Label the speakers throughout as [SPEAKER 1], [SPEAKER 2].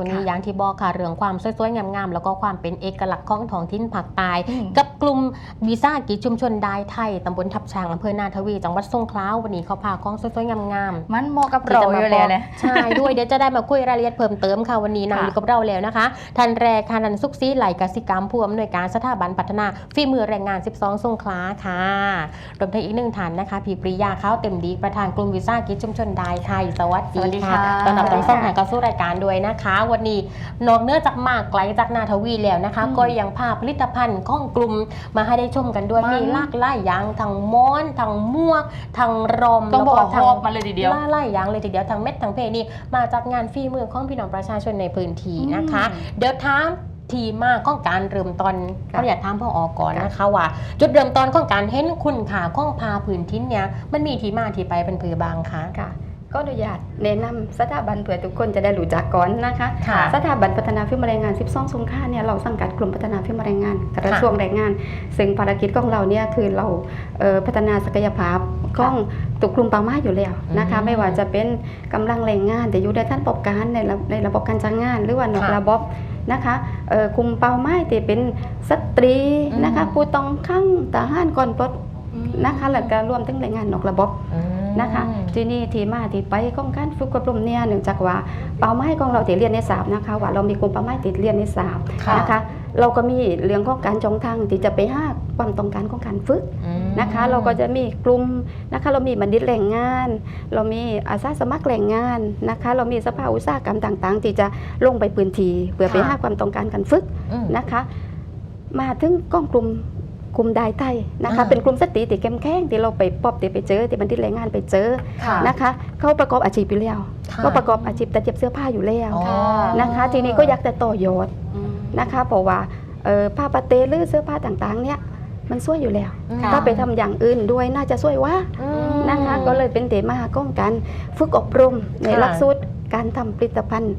[SPEAKER 1] วันนี้อย่างที่บอกค่ะเรื่องความสวยๆงามๆแล้วก็ความเป็นเอกลักษณ์ของท้องถิ่นภาคใต้
[SPEAKER 2] อืม
[SPEAKER 1] กับกลุ่มวีซ่ากิจชุมชนดายไทยตำบลทับช้างอำเภอนาทวีจังหวัดสงขลาวันนี้เขาพาของสวยๆงามๆ
[SPEAKER 2] มันเหมาะกับ
[SPEAKER 1] ที่
[SPEAKER 2] เรา
[SPEAKER 1] จะ
[SPEAKER 2] อ
[SPEAKER 1] มา
[SPEAKER 2] ยู่
[SPEAKER 1] บ
[SPEAKER 2] เลย
[SPEAKER 1] อก
[SPEAKER 2] เลย
[SPEAKER 1] ใช่ด้วยเดี๋ยวจะได้มาคุยรายละเอียดเพิ่มเติมค่ะวันนี้นั่ง
[SPEAKER 2] ค่ะ
[SPEAKER 1] อยู่กับเราแล้วนะคะท่านแรกค่ะนันสุขศรีไหลกสิกรรมผู้อำนวยการสถาบันพัฒนาฝีมือแรงงาน 12 สงขลาค่ะรวมทั้งอีกหนึ่งท่านนะคะพี่ปริยาข้าวเต็มดีประธานกลุ่มวีซ่ากิจชุมชนดายไทยสวัส
[SPEAKER 2] สวัสดี
[SPEAKER 1] ดี
[SPEAKER 2] ค่ะ
[SPEAKER 1] ค่ะต้อนรับทั้งสองท่านเข้าสู่รายการด้วยนะคะวันนี้นอกเหนื้อจากมากไกลจากนาทวีแล้วนะคะ
[SPEAKER 2] อืม
[SPEAKER 1] ก็ยังพาผลิตภัณฑ์ของกลุ่มมาให้ได้ชมกันด้วย
[SPEAKER 2] มัน
[SPEAKER 1] มีหลากหลายอย่างทั้งม้อนทั้งหมวกทั้งรม
[SPEAKER 2] ต้องบอกว่า
[SPEAKER 1] ทั้
[SPEAKER 2] หอบมาเลยทีเดียว
[SPEAKER 1] ล่าไล่ยางเลยทีเดียวทั้งเม็ดทั้งเพนี่มาจากงานฝีมือของพี่น้องประชาชนในพื้นที่นะคะ
[SPEAKER 2] อืม
[SPEAKER 1] เดี๋ยวถามทีมาของการเริ่มต้น
[SPEAKER 2] ค่ะ
[SPEAKER 1] เขาอยากถามพ่อออกก่อนนะคะว่า จุดเริ่มต้นของการเห็นคุณค่าของพาพื้นทิ้นเนี่ยมันมีที่มาที่ไปเป็นผือบางคะ
[SPEAKER 3] ค่ะ ก็อนุญาตแนะนำสถาบันเผื่อทุกคนจะได้รู้จักก่อนนะคะ
[SPEAKER 1] ค่ะ
[SPEAKER 3] สถาบันพัฒนาฝีมือแรงงาน 12 สงขลาเนี่ยเราสังกัดกลุ่มพัฒนาฝีมือแรงงานกระทรวงแรงงาน ซึ่งภารกิจของเราเนี่ยคือเราเอ่อพัฒนาศักยภาพของตุกกลุ่มเป้าหมายอยู่แล้วนะคะ
[SPEAKER 1] อืม
[SPEAKER 3] ไม่ว่าจะเป็นกำลังแรงงาน แต่อยู่ในท่านประกอบการในระในระบบการจ้างงาน หรือว่านอก
[SPEAKER 1] ค่ะ
[SPEAKER 3] ระบบนะคะเอ่อกลุ่มเป้าหมายที่เป็นสตรีนะคะ
[SPEAKER 1] อืม
[SPEAKER 3] ผู้ต้องขังทหารก่อนปลดนะคะแล้วก็รวมถึงแรงงานนอกระบบ
[SPEAKER 1] อืม
[SPEAKER 3] นะคะ ที่นี่ที่มาที่ไปของการฝึกอบรมเนี่ยเนื่องจากว่าเป้าหมายของเราที่เรียนในสามนะคะว่าเรามีกลุ่มเป้าหมายติดเรียนในสาม
[SPEAKER 1] ค่ะ
[SPEAKER 3] นะคะ เราก็มีเรื่องของการจองทางที่จะไปหาความต้องการของการฝึก
[SPEAKER 1] อืม
[SPEAKER 3] นะคะ เราก็จะมีกลุ่มนะคะเรามีบัณฑิตแรงงาน เรามีอาสาสมัครแรงงานนะคะ เรามีสภาอุตสาหกรรมต่างๆ ที่จะลงไปพื้นที่เพื่อไปหาความต้องการการฝึก
[SPEAKER 1] อืม
[SPEAKER 3] นะคะ มาถึงกล้องกลุ่ม กลุ่มดายไทยนะคะ
[SPEAKER 1] อ่า
[SPEAKER 3] เป็นกลุ่มสตรีที่เข้มแข็งที่เราไปปอบที่ไปเจอที่บัณฑิตแรงงานไปเจอ
[SPEAKER 2] ค่ะ
[SPEAKER 3] นะคะ เขาประกอบอาชีพอยู่แล้ว
[SPEAKER 1] ค่ะ
[SPEAKER 3] ก็ประกอบอาชีพแต่เจ็บเสื้อผ้าอยู่แล้ว
[SPEAKER 1] อ๋อ
[SPEAKER 3] นะคะ ทีนี้ก็อยากจะต่อยอดนะคะเพราะว่าเอ่อผ้าปาเตหรือเสื้อผ้าต่างๆเนี่ยมันสวยอยู่แล้ว
[SPEAKER 2] ค่ะ
[SPEAKER 3] ถ้าไปทำอย่างอื่นด้วยน่าจะสวยว่า
[SPEAKER 1] อืม
[SPEAKER 3] นะคะก็เลยเป็นเตมาก้องการฝึกอบรมใน
[SPEAKER 1] ค่ะ
[SPEAKER 3] หลักสูตรการทำผลิตภัณฑ์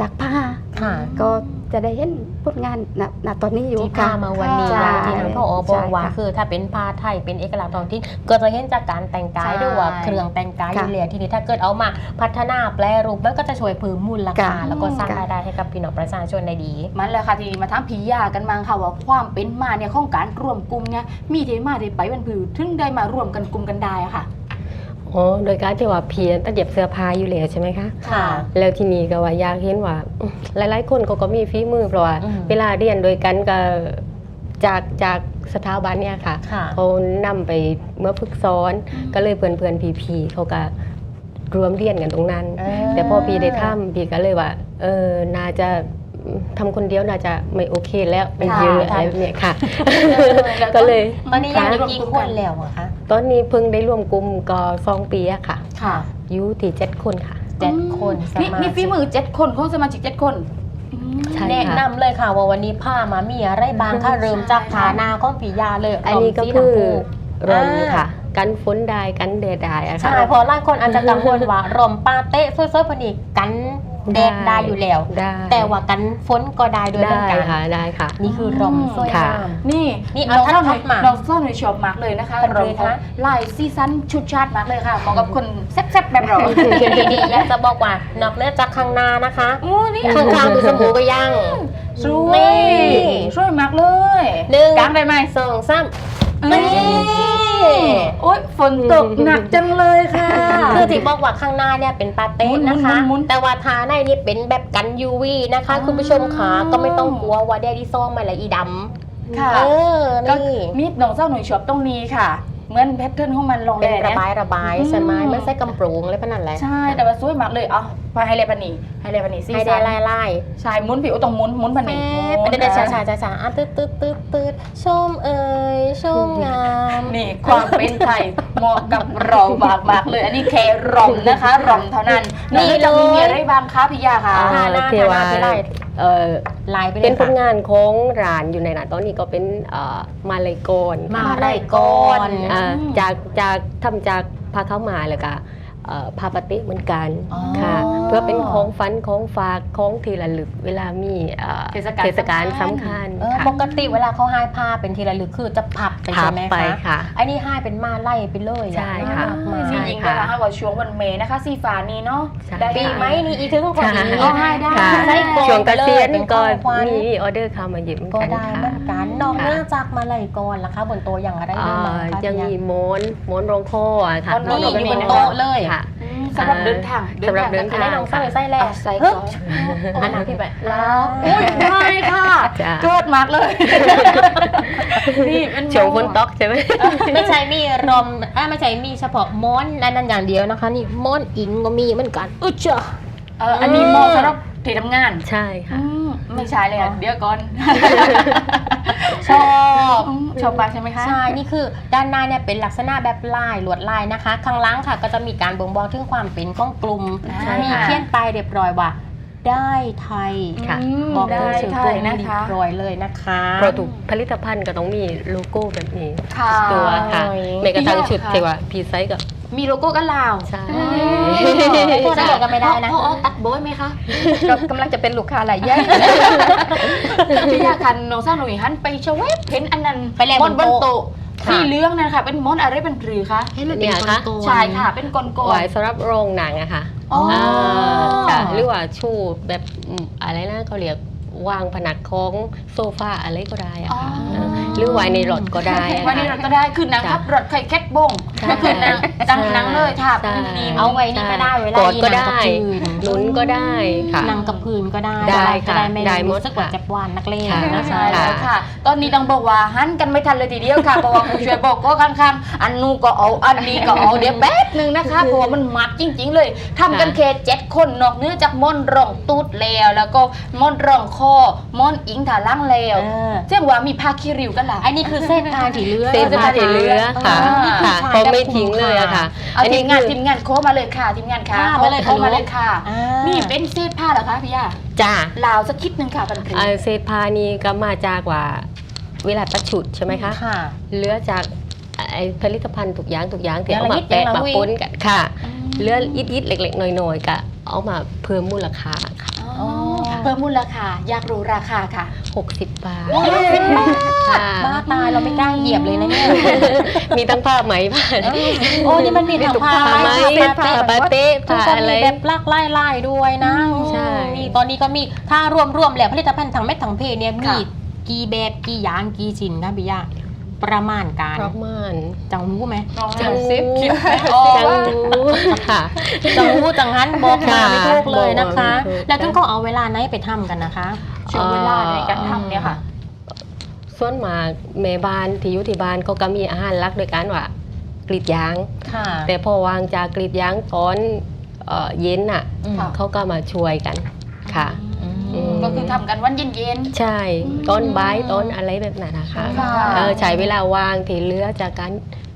[SPEAKER 3] จากผ้า
[SPEAKER 1] ค่ะ
[SPEAKER 3] ก็จะได้เห็นผลงานณณตอนนี้อยู่
[SPEAKER 1] ที่พา
[SPEAKER 3] ค่ะ
[SPEAKER 1] มาวันนี้
[SPEAKER 3] ใช่
[SPEAKER 1] อย่างที่ทางพ่ออบอกว่า
[SPEAKER 3] ใช่ค่ะ
[SPEAKER 1] คือถ้าเป็นผ้าไทยเป็นเอกลักษณ์ท้องถิ่นก็จะเห็นจากการแต่งกาย
[SPEAKER 2] ใช่
[SPEAKER 1] ด้วยว่าเครื่องแต่งกายอยู่
[SPEAKER 3] ค่ะ
[SPEAKER 1] แล้วทีนี้ถ้าเกิดเอามาพัฒนาแปลรูปมันก็จะช่วยเพิ่มมูลค่า
[SPEAKER 3] ค่ะ
[SPEAKER 1] แล้วก็สร้าง
[SPEAKER 3] ค่ะ
[SPEAKER 1] รายได้ให้กับพี่น้องประชาชนได้ดี
[SPEAKER 2] มันเลยค่ะทีนี้มาถามผียากันมาค่ะว่าความเป็นมาเนี่ยของการรวมกลุ่มเนี่ยมีที่มาที่ไปวันผือถึงได้มารวมกันกลุ่มกันได้อะค่ะ
[SPEAKER 4] อ๋อโดยการที่ว่าเพียนตัดเย็บเสื้อผ้าอยู่แล้วใช่ไหมคะ
[SPEAKER 1] ค่ะ
[SPEAKER 4] แล้วทีนี้ก็ว่าอยากเห็นว่าอืมหลาย ๆ คนเขาก็มีฝีมือเพราะว่า
[SPEAKER 1] อืม
[SPEAKER 4] เวลาเรียนโดยกันก็จากจากสถาบันเนี่ยค่ะ
[SPEAKER 1] ค่ะ
[SPEAKER 4] เขานำไปเมื่อฝึกซ้อนก็เลยเพื่อนเพื่อนพีพีเขาก็รวมเรียนกันตรงนั้น
[SPEAKER 1] เออ
[SPEAKER 4] แต่พอพี่ได้ทำพี่ก็เลยว่าเออน่าจะ ทำคนเดียวน่าจะไม่โอเคแล้วมัน
[SPEAKER 1] ค่ะ
[SPEAKER 4] เยอะอะไรแบบเนี้ยค่ะ
[SPEAKER 2] แล้ว
[SPEAKER 4] ก็เลย
[SPEAKER 1] ตอนนี้ยัง
[SPEAKER 2] ค่ะ
[SPEAKER 1] มีกี่คนแล้วอะคะ
[SPEAKER 4] ตอนนี้เพิ่งได้ร่วมกลุ่มก็สองปีอะค่ะ
[SPEAKER 2] ค่ะ
[SPEAKER 4] อยู่ที่เจ็ดคนค่ะ
[SPEAKER 1] เจ็ดคนส
[SPEAKER 2] นี่
[SPEAKER 1] มา
[SPEAKER 2] นี่ฝี
[SPEAKER 1] ชิก
[SPEAKER 2] มือเจ็ดคนของสมาชิกเจ็ดคนอืม
[SPEAKER 4] ใช่
[SPEAKER 1] แนะนำเลยค่ะว่าวันนี้ผ้ามามีอะไรบ้างค่ะเริ่มจากฐานาของปียาเลย
[SPEAKER 4] อันนี้ก็
[SPEAKER 1] รมสี
[SPEAKER 4] คือ
[SPEAKER 1] ชมพู
[SPEAKER 4] รม
[SPEAKER 1] อ่า
[SPEAKER 4] ค่ะ กันฝนได้กันแดดได้อะค่ะ
[SPEAKER 1] ใช่เพราะหลายคนอาจจะกังวลว่ารมปาเต้สวยๆพอดีกัน แดดได้อยู่แล้ว
[SPEAKER 4] ได้
[SPEAKER 1] แต่ว่ากันฝนก็ได้ด้วยเหมื
[SPEAKER 4] ได้
[SPEAKER 1] อนกัน
[SPEAKER 4] ค่ะได้ค่ะ
[SPEAKER 1] นี่คือรมสวย
[SPEAKER 4] ค่ะ
[SPEAKER 1] งาม
[SPEAKER 2] นี่
[SPEAKER 1] นี่เอา
[SPEAKER 2] น้องเศร้าหน่อย
[SPEAKER 1] ทัดๆมา
[SPEAKER 2] น้องเศร้าหน่อยชอบมากเลยนะคะ
[SPEAKER 1] เป็น
[SPEAKER 2] ร
[SPEAKER 1] ไง
[SPEAKER 2] องเขา
[SPEAKER 1] คะ
[SPEAKER 2] ลายซีซันชุดชาติมากเลยค่ะเหมาะกับคนแซ่บๆแบบเรา
[SPEAKER 1] ดีๆอยากจะบอกว่านอกเหนือจากข้างหน้านะคะ
[SPEAKER 2] อู้นี่
[SPEAKER 1] ข้างๆดูสมบูก็ยัง
[SPEAKER 2] สวย
[SPEAKER 1] นี่
[SPEAKER 2] สวยมากเลย
[SPEAKER 1] หนึ่ง
[SPEAKER 2] กางได้ไหม
[SPEAKER 1] สองสาม
[SPEAKER 2] นี่
[SPEAKER 1] นี่
[SPEAKER 2] โอ๊ยฝนตกหนักจังเลยค่ะ
[SPEAKER 1] คือที่บอกว่าข้างหน้าเนี่ยเป็นปาเต้นะคะ
[SPEAKER 2] หมุนๆๆ
[SPEAKER 1] แต่ว่าทาในนี่เป็นแบบกัน UV นะคะ
[SPEAKER 2] อ๋อ
[SPEAKER 1] คุณผู้ชมขาก็ไม่ต้องกลัวว่าแดดดี้ส้มมาละอีดำ
[SPEAKER 2] ค่ะ
[SPEAKER 1] เออ
[SPEAKER 2] ก็
[SPEAKER 1] นี่
[SPEAKER 2] มีน้องเศร้าหน่อยชอบตรงนี้ค่ะเหมือนแพทเทิร์นของมันลง
[SPEAKER 1] เป็น
[SPEAKER 2] แด
[SPEAKER 1] ระ
[SPEAKER 2] เนี่ย
[SPEAKER 1] บายระบาย
[SPEAKER 2] อืม
[SPEAKER 1] ใช่ไหมไม่ใช่กำปรุงอะไรพวกนั้นแหละ
[SPEAKER 2] ใช่แต่ว่าสวยมากเลยเอาไปให้เลยพันนีให้เลยพันนีซี
[SPEAKER 1] ให้
[SPEAKER 2] ซั
[SPEAKER 1] ได้
[SPEAKER 2] น
[SPEAKER 1] ไล่ไล่
[SPEAKER 2] ใช่หมุนผิวตรงหมุนหมุนพันนี
[SPEAKER 1] แป๊บเดี๋ยวๆช้าช้าช้าช้าอะตืดตืดตืดตืดชมเอ่ยชมงาม
[SPEAKER 2] นี่ความเป็นไทยเหมาะกับเรามากมากๆเลย อันนี้แค่รอมนะคะรอมเท่านั้น
[SPEAKER 1] นี่
[SPEAKER 2] นี่จะ
[SPEAKER 1] เลย
[SPEAKER 2] มีอะไรบ้างคะพี่ยาคะ
[SPEAKER 1] อ่
[SPEAKER 4] อ่า
[SPEAKER 1] หน้า
[SPEAKER 4] ที่ว่า
[SPEAKER 1] หน้าที่ไล่
[SPEAKER 4] เอ่อ
[SPEAKER 1] ไล่ไปเล
[SPEAKER 4] เป็น
[SPEAKER 1] ย
[SPEAKER 4] ผล
[SPEAKER 1] ค่ะ
[SPEAKER 4] งานของร้านอยู่ในร้านตอนนี้ก็เป็นเอ่อมาเลยกอน
[SPEAKER 1] มา
[SPEAKER 4] ค่ะ
[SPEAKER 1] ไรก่อน
[SPEAKER 4] อ่าจากจากทำจากผ้าข้าวหมาเลยก็เอ่อ พาปาเติเหมือนกัน
[SPEAKER 2] อ๋อ
[SPEAKER 4] ค่ะ เพื่อเป็นของฟันของฝากของที่ระลึกเวลามีเอ่อ
[SPEAKER 2] เทศกาล
[SPEAKER 4] เทศกาล
[SPEAKER 2] สำ
[SPEAKER 4] สำ
[SPEAKER 2] คั
[SPEAKER 4] คั
[SPEAKER 2] ญ
[SPEAKER 4] ญ
[SPEAKER 1] เออ
[SPEAKER 4] ค่ะ
[SPEAKER 1] ปกติเวลาเขาให้ผ้าเป็นทีละลึกคือจะพับไป
[SPEAKER 4] พั
[SPEAKER 1] ใช่
[SPEAKER 4] บ
[SPEAKER 1] ไหม
[SPEAKER 4] ไป
[SPEAKER 1] คะ
[SPEAKER 4] ค่ะ
[SPEAKER 1] ไอ้นี่ให้เป็นมาไล่ไปเลยอ
[SPEAKER 4] ใช่ค่ะ
[SPEAKER 1] น่ารักมาก
[SPEAKER 2] สี
[SPEAKER 4] ใช่
[SPEAKER 2] ยิง
[SPEAKER 4] ค่ะ
[SPEAKER 2] ได้ละว่าช่วงวันเมย์นะคะสีฟ้านี้เนาะ
[SPEAKER 4] ใช่
[SPEAKER 2] ได้
[SPEAKER 1] ปี
[SPEAKER 2] ค่ะ
[SPEAKER 1] ไหมนี่อีถึงพอดี
[SPEAKER 2] อ๋อให้ได้
[SPEAKER 4] ค่ะ
[SPEAKER 1] ไส้กรอก
[SPEAKER 4] ช่วงเกษียณ
[SPEAKER 1] ไปเลยเป็น
[SPEAKER 4] ก็
[SPEAKER 1] ของขวัญ
[SPEAKER 4] มีออเดอร์เข้ามาเยอะเหมือน
[SPEAKER 1] ก็
[SPEAKER 4] กัน
[SPEAKER 1] ได้เหมื
[SPEAKER 4] ค่ะ
[SPEAKER 1] อนกันนอก
[SPEAKER 4] ค่ะ
[SPEAKER 1] เหนือจากมาไล่ก่อนล่ะคะบนโต๊ะอย่างอะไร
[SPEAKER 4] เอ่
[SPEAKER 1] บ้าง
[SPEAKER 4] อ
[SPEAKER 1] คะ
[SPEAKER 4] ยัง
[SPEAKER 1] พี่
[SPEAKER 4] มีโมนโมนรองคออะค่ะ
[SPEAKER 2] อ๋อ
[SPEAKER 1] นี่
[SPEAKER 2] รอง
[SPEAKER 1] อยู่บน
[SPEAKER 2] มี
[SPEAKER 1] โต๊ะเลย
[SPEAKER 4] ค่ะ
[SPEAKER 2] อืม สำหรับเดินทาง
[SPEAKER 4] สำหรับเดิน
[SPEAKER 1] อันนี้น้องใส่ไส้แรก
[SPEAKER 2] เอาใส่
[SPEAKER 1] เฮ้ย
[SPEAKER 2] ก่อน
[SPEAKER 1] อันนั้นพี่ไป
[SPEAKER 2] แล้วอุ้ยได้ค่ะ
[SPEAKER 4] จ้ะ
[SPEAKER 2] เกิดมากเลย นี่เป็น
[SPEAKER 4] ช่วงฝนตกใช่ไหม
[SPEAKER 1] ไม่ใช่มีรอมเอ้ยไม่ใช่มีเฉพาะม้อนอันนั้นอย่างเดียวนะคะ นี่ม้อนอิงก็มีเหมือนกันอุ๊ยจ้ะ
[SPEAKER 2] เอออันนี้เหมอสำหรับที่ทำงาน
[SPEAKER 4] ใช่ค่ะ
[SPEAKER 2] อืม ไม่ใช่เลยอะเดี๋ยวก่อน
[SPEAKER 1] ชอบ
[SPEAKER 2] อืมชอบมากใช่ไหมคะ
[SPEAKER 1] ใช่ นี่คือด้านหน้าเนี่ยเป็นลักษณะแบบลายลวดลายนะคะ ข้างหล่างค่ะ ก็จะมีการบ่งบอกถึงความเป็นของกลุ่ม
[SPEAKER 2] ใช่
[SPEAKER 1] มี
[SPEAKER 2] ค่ะ
[SPEAKER 1] เขียนไปายเรียบร้อยว่า ได้ไทย
[SPEAKER 4] ค่ะ
[SPEAKER 2] อืม
[SPEAKER 1] บอก
[SPEAKER 2] ได้
[SPEAKER 1] เลยชื่อ
[SPEAKER 2] ไท
[SPEAKER 1] กลุ่
[SPEAKER 2] ย
[SPEAKER 1] ม
[SPEAKER 2] นะ
[SPEAKER 1] เรีย
[SPEAKER 2] คะ
[SPEAKER 1] บร้อยเลยนะคะ
[SPEAKER 4] เพราะทุกผลิตภัณฑ์ก็ต้องมีโลโก้แบบนี้
[SPEAKER 2] ค่ะ
[SPEAKER 4] ตัวค่ะ
[SPEAKER 1] โอ้ย
[SPEAKER 4] ในกระทั่งชุด
[SPEAKER 2] ค่ะ
[SPEAKER 4] ที่ว่าพีไซส์กับ
[SPEAKER 2] มีโลโก้กันลาว
[SPEAKER 4] ใช่
[SPEAKER 1] พูดอะไรกันไม่ได้นะ
[SPEAKER 2] พอตัดโบยไหมคะ
[SPEAKER 3] ก็กำลังจะเป็นลูกค้ารายใหญ่
[SPEAKER 2] พี่ยาคันน้องสาวหนุ่ยหันไปชะเวฟเห็นอันนั้น
[SPEAKER 1] ไปแลก
[SPEAKER 2] มอน
[SPEAKER 1] บบน
[SPEAKER 2] น
[SPEAKER 1] โต๊ะ
[SPEAKER 2] โต๊ะ
[SPEAKER 1] ค่ะ
[SPEAKER 2] ที่เรื่องนั่นค่ะเป็นมอนอะไรเป็นปรือคะ
[SPEAKER 1] ให้มันเป็น
[SPEAKER 4] เนี่ยคะ
[SPEAKER 1] ก้อนๆ
[SPEAKER 2] ใช่ค่ะ เป็นกลก
[SPEAKER 4] ไว้สำหรับโรงหนังอะค่ะ
[SPEAKER 2] อ๋ออ่า
[SPEAKER 4] ค่ะหรือว่าชูแบบอืมอะไรนะเขาเรียก วางผนักของโซฟาอะไรก็ได้อะค่ะเออหรือไว้ในรถก็ได้อะ
[SPEAKER 2] วันนี้
[SPEAKER 4] ค่ะ
[SPEAKER 2] เราก็ได้คือหนังทับรถไข่แคทบง
[SPEAKER 4] ใช่
[SPEAKER 2] ก็คือหนังดังหนังเลยค่ะ
[SPEAKER 4] ใช่
[SPEAKER 2] เป็นดีม
[SPEAKER 1] เอาไว้นี่ก็ได้เวลาก
[SPEAKER 4] ดก็
[SPEAKER 1] อีหนัง
[SPEAKER 4] ได้
[SPEAKER 1] กับพื้น
[SPEAKER 4] หนุนก็ได้ค่ะ
[SPEAKER 1] นั่งกับพื้นก็ได้
[SPEAKER 4] ได้
[SPEAKER 1] จะ
[SPEAKER 4] ค่ะ
[SPEAKER 1] ได้ไม่
[SPEAKER 4] ได้หมด
[SPEAKER 1] รู้สึกว่า
[SPEAKER 4] ค่ะ
[SPEAKER 1] เจ็บวานนักเลง
[SPEAKER 4] ค่ะ
[SPEAKER 1] นะ
[SPEAKER 2] ใช่
[SPEAKER 1] คะ
[SPEAKER 2] แล้วค่ะ ตอนนี้ต้องบอกว่าหันกันไม่ทันเลยทีเดียวค่ะเพราะว่าผู้ช่วยบอกก็ข้างๆอันนู้นก็เอาอันนี้ก็เอาเดี๋ยวแป๊บหนึ่งนะคะเพราะว่ามันมัดจริง ๆ เลยทำกันเคเจ็ดคนนอกเหนื้อจากม่อนร่องตูดแล้ว แล้วก็ม่อนร่องคอม่อนอิงถาล่างแล้ว
[SPEAKER 1] เออ
[SPEAKER 2] เจ้าว่ามีผ้าคีริวกันล่ะ
[SPEAKER 1] อันนี้คือเส้นทางที่เลือ
[SPEAKER 4] เส้นผ้าที่เหลือค่ะ
[SPEAKER 1] เออ
[SPEAKER 4] ค่ะ
[SPEAKER 1] ใช่
[SPEAKER 4] เขาไม่ทิ้งเลยอะค่ะ
[SPEAKER 2] เอาทีมงาน
[SPEAKER 4] คือ
[SPEAKER 2] ทีมงานโค้มาเลยค่ะทีมงานค่ะ
[SPEAKER 1] ค่ะมาเลย
[SPEAKER 2] โค้มาเลยค่ะ
[SPEAKER 1] อ่า
[SPEAKER 2] นี่เป็นเศษผ้าเหรอคะพี่ยา
[SPEAKER 4] จ้า
[SPEAKER 2] ลาวสักคิดหนึ่งค่ะปันคือ
[SPEAKER 4] อ่าเศษผ้านี่ก็มาจากว่าเวลาตัดชุดใช่ไหมคะ
[SPEAKER 1] ค่ะ
[SPEAKER 4] เหลือจากไอ้ผลิตภัณฑ์ทุกอย่างทุกอย่างที่
[SPEAKER 1] อย่าง
[SPEAKER 4] เอา
[SPEAKER 1] ละ
[SPEAKER 4] มา
[SPEAKER 1] นิด
[SPEAKER 4] แปะ
[SPEAKER 1] อย่างละ
[SPEAKER 4] มา
[SPEAKER 1] วิ
[SPEAKER 4] ปนกันค่ะ เหลืออิดๆเล็กๆหน่อยๆก็เอามาเพิ่มมูลค่าค่ะ
[SPEAKER 2] อ๋อ เพิ่มมูลค่าอยากรู้ราคาค่ะ
[SPEAKER 4] 60 บาท
[SPEAKER 1] โอ้ย
[SPEAKER 4] ค่ะ
[SPEAKER 1] บ้าตายเราไม่กล้าเหยียบเลยนะเนี่ย
[SPEAKER 4] มีทั้งผ้าไหมผ้า
[SPEAKER 1] โอ้นี่มันมีทั้งผ้า
[SPEAKER 4] ผ้าไหม
[SPEAKER 1] ผ้า
[SPEAKER 4] ผ้า
[SPEAKER 1] เป๊ะ
[SPEAKER 4] ปาเต้
[SPEAKER 1] ทุก
[SPEAKER 4] ผ้า
[SPEAKER 1] คน
[SPEAKER 4] อะไร
[SPEAKER 1] มีแบบลากไล่ไล่ด้วยนะ
[SPEAKER 4] ใช่
[SPEAKER 1] นี่ตอนนี้ก็มีถ้ารวมรวมๆแล้วผลิตภัณฑ์ทั้งเม็ดทั้งเพเนี่ยมี
[SPEAKER 2] ค่ะ
[SPEAKER 1] กี่แบบกี่อย่างกี่ชิ้นคะพี่ยา ประมาณการ
[SPEAKER 4] ประมาณ
[SPEAKER 1] จังรู้ไหม
[SPEAKER 4] จัง
[SPEAKER 2] ซิป
[SPEAKER 4] รู้
[SPEAKER 2] คิด
[SPEAKER 4] จังรู้ค่ะ
[SPEAKER 1] จังรู้จังหันบอกมา
[SPEAKER 4] ค่ะ
[SPEAKER 1] ไม่ถูกเลยนะคะ
[SPEAKER 4] บอกมาไม่ถูก
[SPEAKER 1] แล้วต้องเขาเอาเวลาไหนไปทำกันนะคะ
[SPEAKER 2] ช่วงเวลาในการทำเนี่ยค่ะ
[SPEAKER 4] ส่วนมากแม่บ้านที่อยู่ที่บ้านเขาก็มีอาหารหลักโดยการว่ากรีดยาง
[SPEAKER 1] ค่ะ
[SPEAKER 4] แต่พอวางจากกรีดยางตอนเอ่อเย็นน่ะ
[SPEAKER 1] อืม
[SPEAKER 2] ค่ะ
[SPEAKER 4] เขาก็มาช่วยกันค่ะ
[SPEAKER 1] อื ม
[SPEAKER 2] ก็คือทำกันวันเย็น
[SPEAKER 4] ใช่ต้นใบายต้นอะไรแบบนั้นนะคะ
[SPEAKER 2] ค่ะ
[SPEAKER 4] เออใช้เวลาวางที่เหลือจากการเอ่อ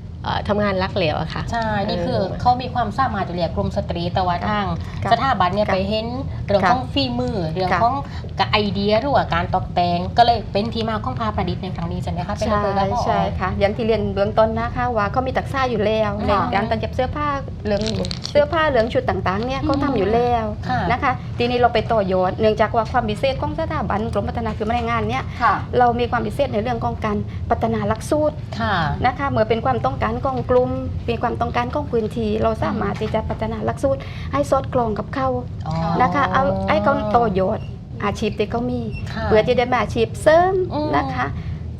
[SPEAKER 4] ทำงานรักเหลวอะค่ะ
[SPEAKER 1] ใช่ นี่คือ
[SPEAKER 4] เออ
[SPEAKER 1] เขามีความสามารถจะเรียกกลุ่มสตรีแต่ว่าทาง
[SPEAKER 3] ค่ะ
[SPEAKER 1] สถาบันเนี่ย
[SPEAKER 3] ค่ะ
[SPEAKER 1] ไปเห็นเรื่อง
[SPEAKER 3] ค่ะ
[SPEAKER 1] ของฝีมือเรื่อง
[SPEAKER 3] ค่ะ
[SPEAKER 1] ของกับไอเดียหรือว่าการตกแต่งก็เลยเป็นที่มาของพาประดิษฐ์ในครั้งนี้ใช่ไหมคะเป็น
[SPEAKER 3] ใช่
[SPEAKER 1] ระเบิดแล้วก็
[SPEAKER 3] ใช่ค่ะอย่างที่เรียนเบื้องต้นนะคะว่าเขามีตักซ่าอยู่แล้วใน
[SPEAKER 1] ค่ะ
[SPEAKER 3] การตัดเย็บเสื้อผ้าเหลืองเสื้อผ้าเหลืองชุดต่างๆเนี่ยเขาทำอยู่แล้ว
[SPEAKER 1] ค่ะ
[SPEAKER 3] นะคะ ทีนี้เราไปต่อยอดเนื่องจากว่าความพิเศษของสถาบันกรมพัฒนาคือแรงงานเนี่ย
[SPEAKER 2] ๆค่ะ
[SPEAKER 3] เรามีความพิเศษในเรื่องของการพัฒนาหลักสูตร
[SPEAKER 1] ค่ะ
[SPEAKER 3] นะคะเมื่อเป็นความต้องการของกลุ่มมีความต้องการของพื้นที่เราสามารถที่จะพัฒนาหลักสูตรให้สอดคล้องกับเขา
[SPEAKER 1] อ๋อ
[SPEAKER 3] นะคะเอาให้เขาต่อยอดอาชีพที่เขามี
[SPEAKER 1] ค่ะ
[SPEAKER 3] เพื่อจะได้มาอาชีพเสริม
[SPEAKER 1] อืม
[SPEAKER 3] นะคะ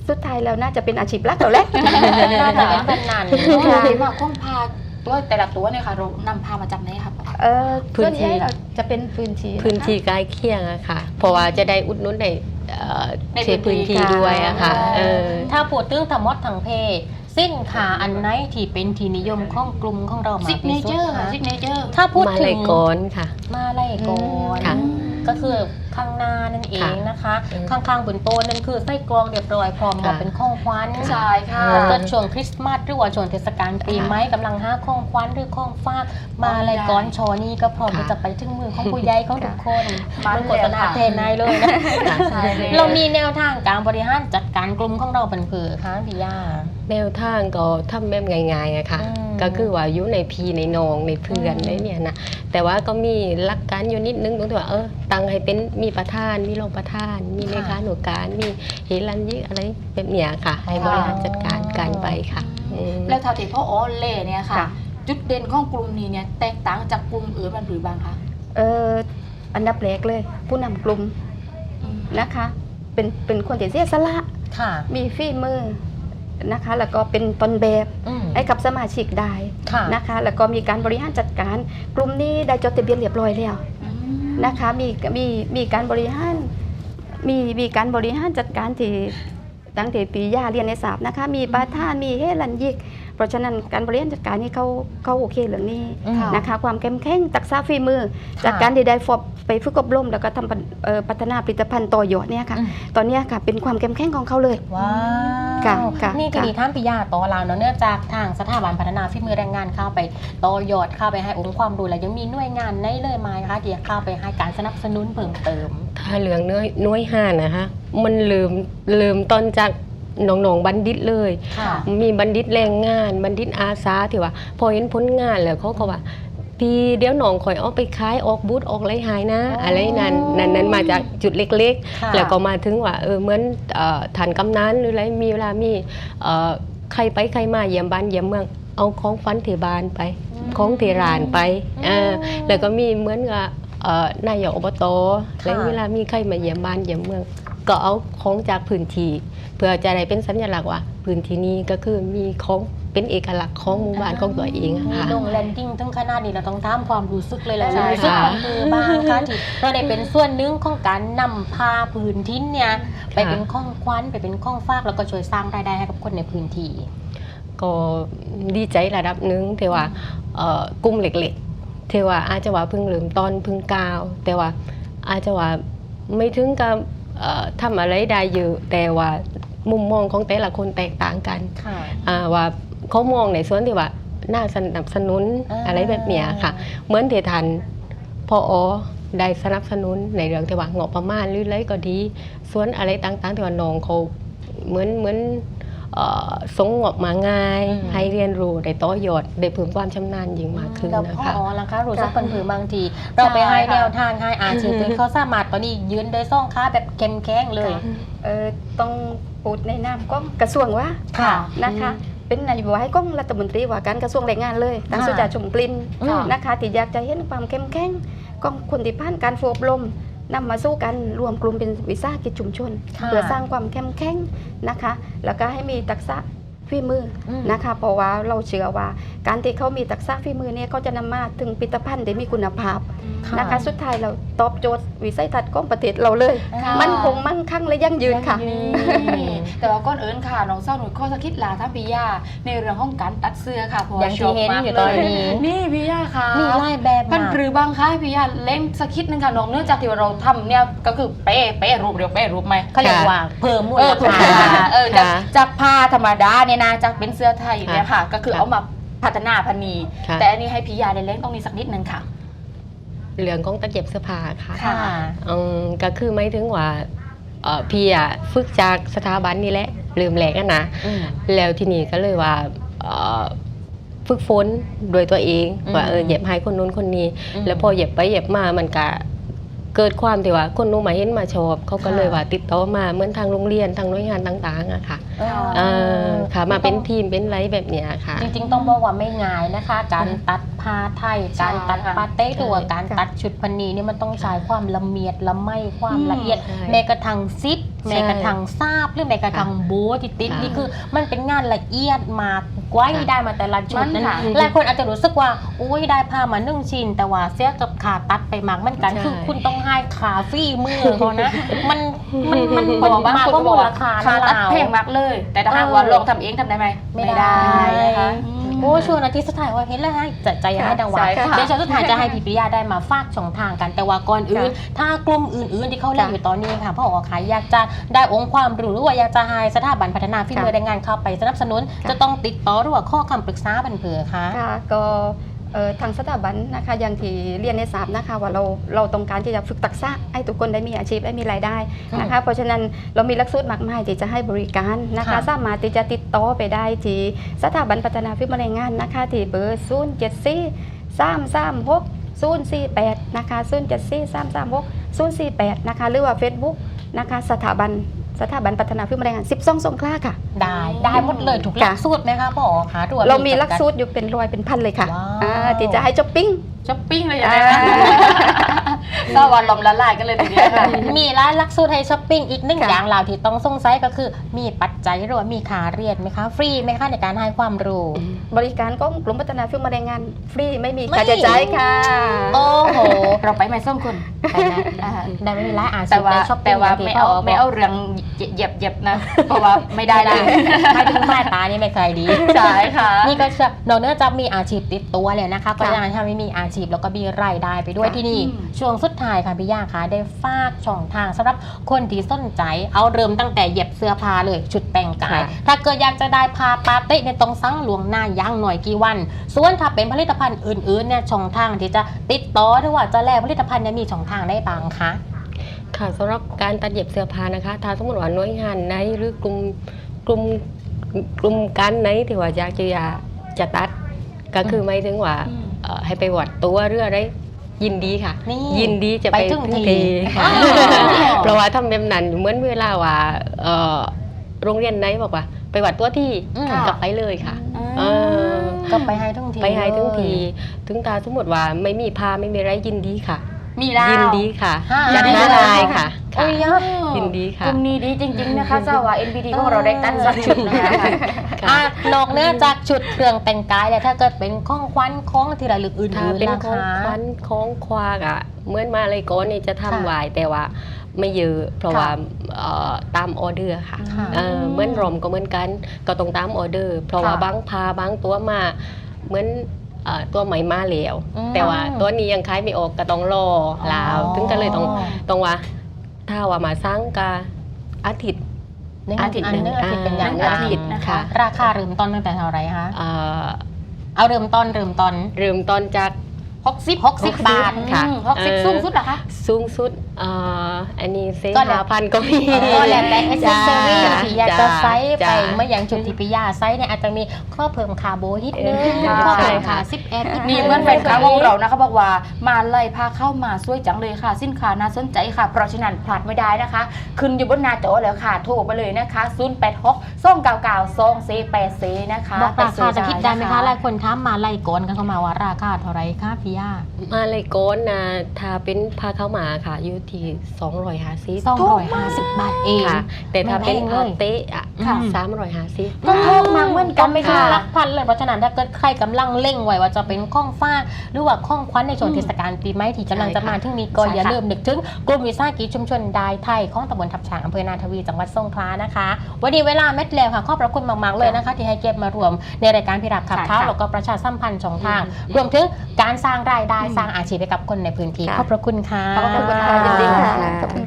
[SPEAKER 3] สุดท้ายแล้วน่าจะเป็นอาชีพหลักเราแหละ
[SPEAKER 1] น่าจะเป็นแบบนั้น
[SPEAKER 3] ค่ะ
[SPEAKER 2] เห็นว่าข้องพาตัวแต่ละตัวเนี่ยค่ะเรานำพามาจากไหนครับ
[SPEAKER 3] เออ
[SPEAKER 4] พื้
[SPEAKER 3] ส่วนน
[SPEAKER 4] ที่
[SPEAKER 3] ใหญ่เราจะเป็นพื้นที่ะคะ
[SPEAKER 4] พื้นที่ใกล้เคียงอะค่ะ เพราะว่าจะได้อุดหนุนในเอ่อ
[SPEAKER 2] ใน
[SPEAKER 4] เขตพื้นที่
[SPEAKER 3] ค่ะ
[SPEAKER 4] ด้วยอะค่ะ
[SPEAKER 1] อ๋อ
[SPEAKER 4] เออ
[SPEAKER 1] ถ้าพูดถึงธรรมดทั้งเพศ สินค้าอันไหนที่เป็นที่นิยมของกลุ่มของเรามา
[SPEAKER 2] ซิกเนเจอร์
[SPEAKER 1] ที่สุดคะ
[SPEAKER 2] ซิกเนเจอร์
[SPEAKER 1] ถ้าพูด
[SPEAKER 4] มา
[SPEAKER 1] ถึ
[SPEAKER 4] เลย
[SPEAKER 1] ง
[SPEAKER 4] ก่อนค่ะ
[SPEAKER 1] มาไล่ก่อน
[SPEAKER 4] ค่ะ
[SPEAKER 1] ก็คือ ข้างหน้านั่นเองนะคะ
[SPEAKER 4] อืม
[SPEAKER 1] ข้างๆบนโต๊ะนั่นคือไส้กรองเรียบร้อยพร้อมกับ
[SPEAKER 4] ค่ะ
[SPEAKER 1] เป็นข้องควัน
[SPEAKER 2] ใช่ค่ะ
[SPEAKER 1] ถ้าเกิดช่วงคริสต์มาสหรือว่าช่วงเทศกาลปีใหม่กำลังหาข้องควันหรือข้องฟากมาอะไรก่อนโชว์นี่ก็พร้อม
[SPEAKER 4] ค่ะ
[SPEAKER 1] ที่จะไปถึงมือของผู้ใหญ่ของทุกคน
[SPEAKER 2] มา
[SPEAKER 1] มันโฆษณา
[SPEAKER 2] เลยค่ะ
[SPEAKER 1] เทนนายเลยนะ
[SPEAKER 2] ใช่เลย
[SPEAKER 1] เรามีแนวทางการบริหารจัดการกลุ่มของเราเป็นเผือคะพี่ย่า
[SPEAKER 4] แนวทางก็ทำแบบง่ายๆอะค่ะ
[SPEAKER 1] อืม
[SPEAKER 4] ก็คือว่าอยู่ในพีในนองในเพื่อน
[SPEAKER 1] อืม
[SPEAKER 4] ในเนี่ยนะแต่ว่าก็มีหลักการอยู่นิดนึงตรงที่ว่าเออตั้งให้เป็นมีประธานมีรองประธาน มีเลขาหน่วยการมีเฮลันยิกอะไรแบบเนี้ยค่ะ ให้บริหารจัดการการไปค่ะอืม
[SPEAKER 2] แล้วเท่าที่พ่ออ๋อเล่เนี่ยค่ะ
[SPEAKER 3] ค่ะ
[SPEAKER 2] จุดเด่นของกลุ่มนี้เนี่ยแตกต่างจากกลุ่มอื่นมันหรือบางคะ
[SPEAKER 3] เอออันดับแรกเลย ผู้นำกลุ่มนะคะ เป็นเป็นคนที่เสียสละ
[SPEAKER 1] ค่ะ
[SPEAKER 3] มีฝีมือ นะคะ แล้วก็เป็นต้นแบบ
[SPEAKER 1] อืม
[SPEAKER 3] ให้กับสมาชิกได้
[SPEAKER 1] ค่ะ
[SPEAKER 3] นะคะ แล้วก็มีการบริหารจัดการกลุ่มนี้ได้จดทะเบียนเรียบร้อยแล้วนะคะมีมีมีการบริหารมีมีการบริหารจัดการที่ตั้งแต่ปีย่าเรียนในสาบนะคะ มีประธานมีเฮลันยิก เพราะฉะนั้นการบริหารจัดการนี่เขาเขาโอเคเรื่องนี้
[SPEAKER 1] อืม
[SPEAKER 3] นะคะ ความเข้มแข็งตักษะฝีมือ จากการที่ได้ฟอบไปฝึกอบรมแล้วก็ทำปัญเอ่อพัฒนาผลิตภัณฑ์ต่อยอดเนี่ยค่ะ
[SPEAKER 1] อืม
[SPEAKER 3] ตอนเนี้ยค่ะเป็นความเข้มแข็งของเขาเลย
[SPEAKER 1] ว้า
[SPEAKER 3] ค่ะ
[SPEAKER 1] ว
[SPEAKER 3] ค่ะ
[SPEAKER 1] นี่ที
[SPEAKER 3] ค่ะ
[SPEAKER 1] นี้ท่านปิยาต่อเราเนาะเนื่องจากทางสถาบันพัฒนาฝีมือแรงงานเข้าไปต่อยอดเข้าไปให้องค์ความรู้แล้วยังมีหน่วยงานในเลยไหมคะที่จะเข้าไปให้การสนับสนุนเพิ่มเติม
[SPEAKER 4] ถ้าเหลืองน้อยน้อยห้านะคะ มันลืมลืมตอนจากห นองหนองๆบัณฑิตเลย
[SPEAKER 1] ค่ะ
[SPEAKER 4] มีบัณฑิตแรงงาน บัณฑิตอาสาที่ว่า พอเห็นผลงานแล้วเขาก็ว่าพี่เดี๋ยวหนองข่อยเอาไปขายออกบูธออกไรหายนะ
[SPEAKER 1] อ๋ออ
[SPEAKER 4] อะไรนั้นนั้นนั้นมาจากจุดเล็ก
[SPEAKER 1] ค่ะ
[SPEAKER 4] ๆ แล้วก็มาถึงว่าเออเหมือนเอ่อฐานกำนันหรืออะไรมีเวลามีเอ่อใครไปใครมาเยี่ยมบ้านเยี่ยมเมืองเอาของฟันเทบานไป ของเทรานไปเออแล้วก็มีเหมือนกับเอ่อ นายกอบต
[SPEAKER 1] ค่ะ
[SPEAKER 4] แล้วเวลามีใครมาเยี่ยมบ้านเยี่ยมเมือง ก็เอาของจากพื้นที่เพื่อจะได้เป็นสัญลักษณ์ว่าพื้นที่นี้ก็คือมีของเป็นเอกลักษณ์ของหมู่บ้านของตัวเองอะ
[SPEAKER 1] มี
[SPEAKER 4] ค่ะ
[SPEAKER 1] ลงแลนดิ้งถึงขนาดนี้เราต้องตามความรู้สึกเลยแหละ
[SPEAKER 3] ใช่
[SPEAKER 1] รู้สึก
[SPEAKER 4] ค่ะ
[SPEAKER 1] ของมือบางค่ะที่เราได้เป็นส่วนหนึ่งของการนำพาพื้นที่เนี่ยไปเป็นข้องควันไปเป็นข้องฟากแล้วก็ช่วยสร้างรายได้ให้กับคนในพื้นที่
[SPEAKER 4] ก็ดีใจระดับหนึ่งแต่ว่าเอ่อกลุ่มเล็กๆ ที่ว่าอาจจะว่าเพิ่งเริ่มต้นเพิ่งก้าวแต่ว่าอาจจะว่าไม่ถึงกับเอ่อทำอะไรได้เยอะแต่ว่ามุมมองของแต่ละคนแตกต่างกัน
[SPEAKER 1] ค่ะ
[SPEAKER 4] อ่าว่าเขามองในส่วนที่ว่าน่าสนับสนุน
[SPEAKER 1] อ่า
[SPEAKER 4] อะไรแบบเนี้ยค่ะ เหมือนที่ทันพออได้สนับสนุนในเรื่องที่ว่างบประมาณหรืออะไรก็ดี ส่วนอะไรต่างๆที่ว่าน้องเขาเหมือนเหมือน เอ่อสงงบมาง่าย
[SPEAKER 1] อืม
[SPEAKER 4] ให้เรียนรู้ได้ต่อยอดได้เพิ่มความชำนาญยิ่งมากขึ้น
[SPEAKER 1] แล้ว
[SPEAKER 4] นะ
[SPEAKER 1] พ่อ
[SPEAKER 4] คะ
[SPEAKER 1] อ๋อล่ะคะรู้สึกเป็นผือบางที เราไปให้แนวทางให้อาชีพเป็นเขาสามารถตอนนี้ยืนโดยซ่องค้าแบบเข้มแข็งเลย
[SPEAKER 3] เออต้องพูดในนามของกระทรวงว่า
[SPEAKER 1] ค่ะ
[SPEAKER 3] นะคะ เป็นนายบายของรัฐมนตรีว่าการกระทรวงแรงงานเลยทาง
[SPEAKER 1] ค่ะ
[SPEAKER 3] สุจาชมกลิ่น
[SPEAKER 1] อืม
[SPEAKER 3] นะคะที่อยากจะเห็นความเข้มแข็งของคนที่ผ่านการฝึกอบรม นำมาสู้กันรวมกลุ่มเป็นวิสาหกิจชุมชน
[SPEAKER 1] ค่ะ
[SPEAKER 3] เพื่อสร้างความเข้มแข็งนะคะ แล้วก็ให้มีทักษะ ฝีมืออ
[SPEAKER 1] ม
[SPEAKER 3] นะคะ เพราะว่าเราเชื่อว่า การที่เขามีทักษะฝีมือเนี่ยเขาจะนำมาถึงผลิตภัณฑ์ที่มีคุณภาพนะคะ สุดท้ายเราตอบโจทย์วิสัยทัศน์ของประเทศเราเลย
[SPEAKER 1] ค่ะ
[SPEAKER 3] มันคงมั่นคงและยั่งยืนค่ะ
[SPEAKER 2] แต่ว่าก้อนเอิญค่ะน้องเศร้าหนุ่ยข้อสกคิดลาท่านปิยาในเรื่องของการตัดเสื้อค่ะเพราะ
[SPEAKER 1] อย่า
[SPEAKER 2] ว่าง
[SPEAKER 1] ที่เห็น
[SPEAKER 2] ชบมาก
[SPEAKER 1] อยู่ตอนนี้
[SPEAKER 2] นี่ปิยาค่ะ
[SPEAKER 1] มีไล่แบบ
[SPEAKER 2] มัน
[SPEAKER 1] มา
[SPEAKER 2] หรือบางคะปิยาเล่งสกคิดนึงค่ะน้องเนื่องจากที่ว่าเราทำเนี่ยก็คือเป๊ะเป๊ะรูปเดียวเป๊ะรูปไหม
[SPEAKER 1] เขาเรียกว่าเพิ่มมู
[SPEAKER 2] เอ
[SPEAKER 1] ล
[SPEAKER 2] อถูก
[SPEAKER 1] ค่า
[SPEAKER 2] ค่ะเออจาก
[SPEAKER 4] ค่ะ
[SPEAKER 2] จากผ้าธรรมดาเนี่ยนะจากเป็นเสื้อไทยเนี่ยค่ะ ก็คือเอามาพัฒนาพันนี
[SPEAKER 4] ค่ะ
[SPEAKER 2] แต่อันนี้ให้พี่ยาได้เล่นตรงนี้สักนิดนึงค่ะ
[SPEAKER 4] เรื่องของตะเก็บเสื้อผ้าค่ะ
[SPEAKER 2] ค่ะ
[SPEAKER 4] อืมก็คือไม่ถึงว่าเอ่อพี่อะฝึกจากสถาบันนี่แหละลืมแหลกอะนะ
[SPEAKER 1] อืม
[SPEAKER 4] แล้วทีนี้ก็เลยว่าเอ่อฝึกฝนโดยตัวเอง ว่าเออเหย็บให้คนนู้นคนนี้
[SPEAKER 1] อืม
[SPEAKER 4] แล้วพอเหย็บไปเหย็บมามันก็ เกิดความที่ว่าคนนู้นมาเห็นมาชอบ เขาก็
[SPEAKER 1] ค่ะ
[SPEAKER 4] เลยว่าติดต่อมาเหมือนทางโรงเรียนทางหน่วยงานต่างๆอะค่ะ
[SPEAKER 1] เออ
[SPEAKER 4] เออค่ะ มาเป็นทีมเป็นไรแบบเนี้ยค่ะ
[SPEAKER 1] จริงๆ ต้องบอกว่าไม่ง่ายนะคะ การตัดผ้าไทย
[SPEAKER 2] ใช่
[SPEAKER 1] การตัด
[SPEAKER 2] ค่ะ
[SPEAKER 1] ปาเต้ตัว
[SPEAKER 4] ใช่
[SPEAKER 1] การตัดชุดพันนีนี่มันต้องใช้ความละเมียดละไมความละเอียด
[SPEAKER 4] ใช่
[SPEAKER 1] แม้กระทั่งซิป
[SPEAKER 4] ใช่
[SPEAKER 1] แม้กระทั่งซาบหรือแม้กระทั่งโบว์ที่ติด
[SPEAKER 4] ค่ะ
[SPEAKER 1] นี่คือ มันเป็นงานละเอียดมาก กว่า
[SPEAKER 4] ค่ะ
[SPEAKER 1] ที่ได้มาแต่ละชุด
[SPEAKER 2] มั
[SPEAKER 1] นั้นน
[SPEAKER 2] ค่ะ
[SPEAKER 1] หลายคนอาจจะรู้สึกว่าอุ้ยได้ผ้ามาหนึ่งชิ้นแต่ว่าเสียกับขาตัดไปมากเหมันกัน
[SPEAKER 4] ใช่
[SPEAKER 1] คือคุณต้องให้ขาฟรีมือเขานะ มันมันมัน
[SPEAKER 2] เพราะว่าบาง
[SPEAKER 1] มา
[SPEAKER 2] คน
[SPEAKER 1] ก็
[SPEAKER 2] ก็
[SPEAKER 1] มู
[SPEAKER 2] บอก
[SPEAKER 1] ล
[SPEAKER 2] ว่า
[SPEAKER 1] ค่า
[SPEAKER 2] ค่าตัด
[SPEAKER 1] เรา
[SPEAKER 2] แพงมากเลย แต่ถ้าหาก
[SPEAKER 1] เออ
[SPEAKER 2] ว่าลองทำเองทำได้ไหม
[SPEAKER 1] ไม่ได้
[SPEAKER 2] นะคะ
[SPEAKER 1] โอ้ชวนอาทิตย์สุดท้ายว่าเห็นแล้วให้จะใจให้ดังหวาน
[SPEAKER 2] ใช่ค่ะ
[SPEAKER 1] เดี๋ยวช่วงสุดท้ายจะให้พี่ปิยาได้มาฟาดช่องทางกันแต่ว่าก่อนอื่น ถ้ากลุ่มอื่น ๆ ที่เขาเล่นอยู่ตอนนี้ค่ะพ่ออขายอยากจะได้องค์ความรู้หรือว่าอยากจะให้สถาบันพัฒนาฝีมือแรงงานเข้าไปสนับสนุน
[SPEAKER 3] ค่ะ
[SPEAKER 1] จะต้องติดต่อหรือว่าข้อคำปรึกษาบันเผือค่ะ
[SPEAKER 3] ค่ะก็เอ่อ ทางสถาบันนะคะอย่างที่เรียนในสามนะคะว่าเราเราต้องการที่จะฝึกทักษะให้ทุกคนได้มีอาชีพได้มีรายได้นะคะเพราะฉะนั้นเรามีหลักสูตรมากมายที่จะให้บริการนะคะ
[SPEAKER 1] ค่ะ
[SPEAKER 3] สามารถที่จะติดต่อไปได้ที่สถาบันพัฒนาฝีมือแรงงานนะคะที่เบอร์0 7 4 3 3 6 0 4 8นะคะ0 7 4 3 3 6 0 4 8นะคะหรือว่า Facebook นะคะสถาบัน สถาบันพัฒนาฝีมือแรงงาน12สงขลาค่ะ
[SPEAKER 1] ได้ได้หมดเลยถูกหลักสูตรไหมคะพ่อคะตัว
[SPEAKER 3] เรามีหลักสูตรอยู่เป็นร้อยเป็นพันเลยค่ะ
[SPEAKER 1] ว้าว
[SPEAKER 3] อ่าที่จะให้ช้อปปิ้ง
[SPEAKER 2] ช้อปปิ้งเลยอย่างไรนะก็วันลมละลายกันเลยทีเดียวค่ะ
[SPEAKER 1] มีร้านหลักสูตรให้ช้อปปิ้งอีกหนึ่ง
[SPEAKER 3] ค่ะ
[SPEAKER 1] อย่างเราที่ต้องสงสัยก็คือ มีปัจจัยหรือว่ามีค่าเรียนไหมคะ ฟรีไหมคะในการให้ความรู้
[SPEAKER 3] บริการของกลุ่มพัฒนาฝีมือแรงงาน ฟรีไม่มี
[SPEAKER 1] ไม่
[SPEAKER 3] ค่าใช้จ่ายค่ะ
[SPEAKER 1] โอ้โห
[SPEAKER 2] เราไปไม่ส้มคนไปนะอ่า
[SPEAKER 1] ได้ไม่มีร้านอ่าน
[SPEAKER 2] แต่ว่า
[SPEAKER 1] ในช้อปปิ้
[SPEAKER 2] แต่
[SPEAKER 1] ง
[SPEAKER 2] ว่า
[SPEAKER 1] ย่งที่
[SPEAKER 2] ไม่เอา
[SPEAKER 1] พ่บก
[SPEAKER 2] ไม่เอาเรื่องเหยียบเหยียบนะ เพราะว่าไม่ได้
[SPEAKER 1] ได้
[SPEAKER 2] เล
[SPEAKER 1] ได้
[SPEAKER 2] ย
[SPEAKER 1] ไม่ถึงสายตานี่ไม่เคยดี
[SPEAKER 2] ใช่ค่ะ
[SPEAKER 1] นี่ก็จะนอกเหนือจากมีอาชีพติดตัวเลยนะคะ ก็
[SPEAKER 3] ค่ะ
[SPEAKER 1] ยังทำให้มีอาชีพแล้วก็มีรายได้ไปด้วย
[SPEAKER 3] ค่ะ
[SPEAKER 1] ที่นี่
[SPEAKER 2] อืม
[SPEAKER 1] ช่วงสุดท้ายค่ะพี่ย่าคะได้ฝากช่องทางสำหรับคนที่สนใจ เอาเริ่มตั้งแต่เย็บเสื้อผ้าเลยชุดแต่งกาย
[SPEAKER 4] ค่ะ
[SPEAKER 1] ถ้าเกิดอยากจะได้พาปาเต้เนี่ยต้องสั่งหลวงหน้าย่างหน่อยกี่วัน ส่วนถ้าเป็นผลิตภัณฑ์อื่นๆเนี่ยช่องทางที่จะติดต่อหรือว่าจะแลกผลิตภัณฑ์เนี่ยมีช่องทางได้บ้างคะ
[SPEAKER 4] ค่ะสำหรับการตัดเย็บเสื้อผ้านะคะ ถ้าสมมติว่าหน่วยงานไหนหรือกลุ่มกลุ่มกลุ่มการไหนที่ว่าอยากจะอยากจะตัด ก็คือไม่ถึงว่า
[SPEAKER 2] อืม
[SPEAKER 4] เอ่อให้ไปวัดตัวหรืออะไรยินดีค่ะ
[SPEAKER 1] นี่
[SPEAKER 4] ยินดีจะไป
[SPEAKER 1] ไปถึงที
[SPEAKER 4] ค่ะ
[SPEAKER 1] อ๋อ
[SPEAKER 4] เพราะว่าทำแบบนั้นเหมือนเวลาว่าเอ่อโรงเรียนไหนบอกว่า ไปวัดตัวที่
[SPEAKER 1] อืม
[SPEAKER 4] กลับไปเลยค่ะ เออ
[SPEAKER 1] ก็ไปให้ทั้งที
[SPEAKER 4] ไปให้ถึงที
[SPEAKER 1] เลย
[SPEAKER 4] ถึงตาสมมติว่าไม่มีพาไม่มีอะไรยินดีค่ะ
[SPEAKER 2] มีแล้ว
[SPEAKER 4] ยินดีค่ะ
[SPEAKER 1] ห้า
[SPEAKER 4] จัด
[SPEAKER 1] ได้
[SPEAKER 4] หน้า
[SPEAKER 1] เลย
[SPEAKER 4] ลายค่ะ
[SPEAKER 1] โอ้
[SPEAKER 4] ค่ะ
[SPEAKER 1] ย
[SPEAKER 4] ยินดีค่ะ
[SPEAKER 2] กลุ่มนี้ดีจริง ๆ นะคะทราบว่า NPD ของเราได้ตั้งสักชุดนะคะ
[SPEAKER 4] ค่ะ
[SPEAKER 1] อะนอกเหนือจากชุดเครื่องแต่งกายแล้วถ้าเกิดเป็นของขวัญของที่ระลึกอื่
[SPEAKER 4] ถ้านเป็น
[SPEAKER 1] ๆล่ะ
[SPEAKER 4] ของ
[SPEAKER 1] คะ
[SPEAKER 4] ขวัญของควากอะเหมื่อนมาเลยก้อนนี่จะ
[SPEAKER 1] ค่ะ
[SPEAKER 4] ทำไวายแต่ว่า ไม่เยอะเพราะ
[SPEAKER 1] ค่ะ
[SPEAKER 4] ว่าเอ่อตามออเดอร์ค่ะ
[SPEAKER 1] ค่ะ
[SPEAKER 4] เอ่อเหมือนรอมก็เหมือนกันก็ต้องตามออเดอร์ เพราะว่า
[SPEAKER 1] ค่ะ
[SPEAKER 4] บางพาบางตัวมาเหมือนเอ่อตัวใหม่มาแล้ว
[SPEAKER 1] อืม
[SPEAKER 4] แต่ว่าตัวนี้ยังขายไม่ออกก็ต้องรอลาวถึงก็เลยต้องต้องว่า ถ้าว่ามาสร้างกาอาทิตย์
[SPEAKER 1] หนึ่ง
[SPEAKER 2] อาทิตย์
[SPEAKER 1] อันหนึงอาทิตย์เป็นอย่าง
[SPEAKER 2] หนึ่งอาทิตย์
[SPEAKER 1] ต่
[SPEAKER 2] นะคะ
[SPEAKER 1] ราคาเริ่มต้นตั้งแต่เท่าไหรคะ
[SPEAKER 4] เอ่อ
[SPEAKER 1] เอาเริ่มต้นเริ่มต้น
[SPEAKER 4] เริ่มต้นจาก
[SPEAKER 1] 60 60 บาท
[SPEAKER 4] ค่ะ
[SPEAKER 2] อืมหกสิบ
[SPEAKER 4] เออ
[SPEAKER 2] สูงสุดเหรอคะ
[SPEAKER 4] สูงสุดเอ่ออันนี้เซ
[SPEAKER 1] ก็แล้ว
[SPEAKER 4] หาพันก็มี
[SPEAKER 1] ก็แล้วแต่เอเซสซอรี่
[SPEAKER 4] จ้า
[SPEAKER 1] ที่อยากจะไซส์ไป
[SPEAKER 4] จ้า
[SPEAKER 1] เมื่ออย่างชุดที่ปิยาไซส์เนี่ยอาจจะมีข้อเพิ่มคาร์โบนิดนึง
[SPEAKER 4] เออ
[SPEAKER 1] ข้อเพิ่ม
[SPEAKER 4] ใช่
[SPEAKER 1] คา
[SPEAKER 4] ค่ะ
[SPEAKER 1] ซิปแอด
[SPEAKER 2] นี่เหมื่อนแฟนคลับของเรานะคะบอกว่ามาไล่พาเข้ามาสวยจังเลยค่ะ สินค้าน่าสนใจค่ะ เพราะฉะนั้นพลาดไม่ได้นะคะ ขึ้นอยู่บนหน้าจอแล้วค่ะ โทรไปเลยนะคะ 0 8 6 2 9 9 2 4 8 4นะคะ
[SPEAKER 1] บอกราคาจะคิดได้ไหม
[SPEAKER 2] น
[SPEAKER 1] คะหลายคนถามมาไล่ก่อนกันเข้ามาว่าราคาเท่าไหรคะพี่ย่า
[SPEAKER 4] มาเลยโกนนะถ้าเป็นพาเข้าวหมาค่ะ อยู่ที่200หาซิ
[SPEAKER 1] สองร้อยห้าสิบบาทเอง
[SPEAKER 4] ค่ะ แต่ถ้าเป็น
[SPEAKER 1] ไม่แพงเลย
[SPEAKER 4] พาเตะอะ
[SPEAKER 1] ค่ะ
[SPEAKER 4] สามร้อยหาซิ
[SPEAKER 2] ก็ถูกมากเหมือนกัน
[SPEAKER 1] ไม่ถึง
[SPEAKER 2] ค่ะ
[SPEAKER 1] หลักพันเลยเพราะฉะนั้นถ้าเกิดใครกำลังเล่งไว้ว่าจะเป็นข้องฟ้ากหรือว่าข้องควันในช่วง
[SPEAKER 2] อืม
[SPEAKER 1] เทศกาลปีใหม่ที่กำลังจะมาถึงนี้ก็
[SPEAKER 2] ใช่ค่ะ
[SPEAKER 1] อย่าลืมนึกถึงกลุ่มวิสาหกิจชุมชนดายไทยของตำบลทับช้างอำเภอนาทวีจังหวัดสงขลานะคะวันนี้เวลาเม็ดแล้วค่ะขอบพระคุณมาก ๆ เลยนะคะ ที่ให้เก็บมารวมในรายการพิรับขับ
[SPEAKER 2] ใช่
[SPEAKER 1] เท้า
[SPEAKER 2] ค่ะ
[SPEAKER 1] แล้วก็ประชาสัมพันธ์ช่องทาง รวมถึงการสร้างรายได้สร้างอาชีพให้กับคนในพื้นที่
[SPEAKER 4] ค่ะ
[SPEAKER 1] ขอบพระคุณค่ะ
[SPEAKER 3] ขอบคุณค่ะยินดีค่ะขอบคุณ